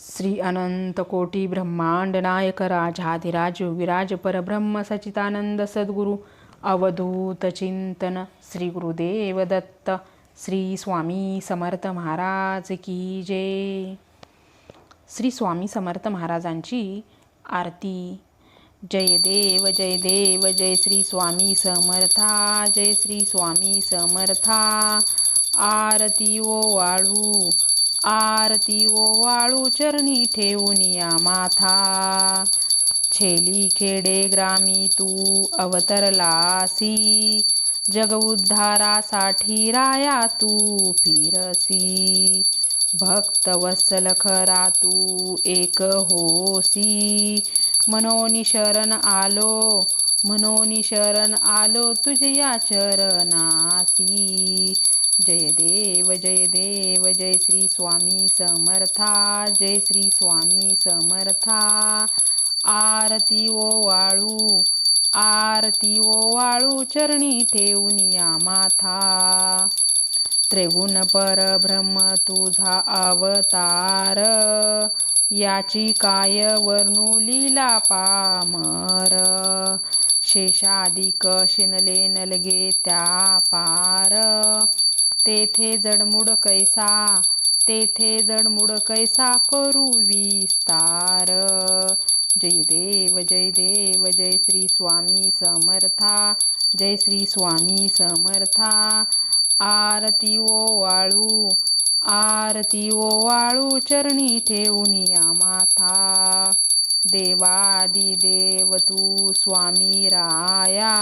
श्री अनंत कोटी ब्रह्मांड नायक राजाधिराज विराज परब्रह्म सचितानंद सद्गुरु अवधूत चिंतन श्री गुरुदेव दत्त श्री स्वामी समर्थ महाराज की जय. श्री स्वामी समर्थ महाराजांची आरती. जय देव जय देव जय श्री स्वामी समर्था जय श्री स्वामी समर्था. आरती ओ वाळू. आरती ओ वाळू चरणी ठेवून या माथा. छेली खेडे ग्रामी तू अवतरलासी. जग उद्धारासाठी राया तू फिरसी. भक्त वत्सल खरा तू एक होसी. मनोनी शरण आलो मनोनी शरण आलो तुझ्या चरणासी. जय देव जय देव जय श्री स्वामी समर्था जय श्री स्वामी समर्था। आरती ओ वाळू आरती ओ वाळू चरणी ठेवून या माथा। त्रिगुण परब्रह्म तुझा अवतार याची काय वर्णू लीला पामर। शेषाधिक शिनले नलगे त्या पार। तेथे जडमुड कैसा? तेथे जडमुड कैसा करू विस्तार जय देव जय देव जय श्री स्वामी समर्था जय श्री स्वामी समर्था। आरती ओ वाळू आरती ओ वाळू चरणी ठेवूनिया माथा। देवादि देव तू स्वामी राया।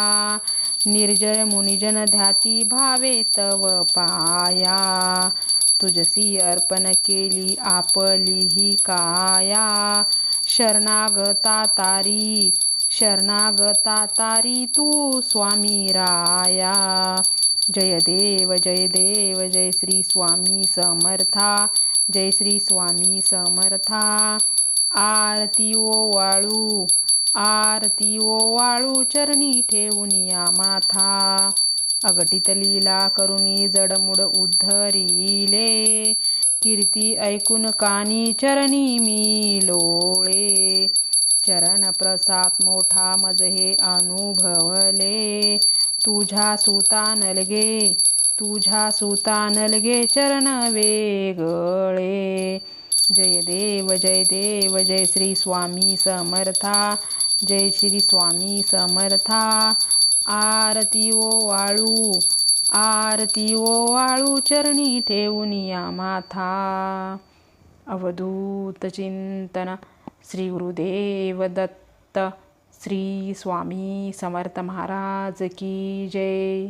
निर्जय मुनिजन ध्याती भावे तव पाया. तुझसी अर्पण केली आपली ही काया. शरणागता तारी शरणागता तारी तू स्वामी राया. जय देव जय देव जय श्री स्वामी समर्था जय श्री स्वामी समर्था. आरती ओ वाळू आरती ओ वाळू चरणी ठेवून या माथा. अगटित लीला करुणी जडमुड उद्धरिले. कीर्ती ऐकून कानी चरणी मी लोळे चरण प्रसाद मोठा मज हे अनुभवले. तुझ्या सुता नलगे तुझ्या सुता नलगे चरण वेगळे. जय देव जय देव जय श्री स्वामी समर्था जय श्री स्वामी समर्था. आरती ओ वाळू आरती ओ वाळू चरणी ठेवून या माथा. अवधूत चिंतन श्री गुरुदेव दत्त श्री स्वामी समर्थ महाराज की जय.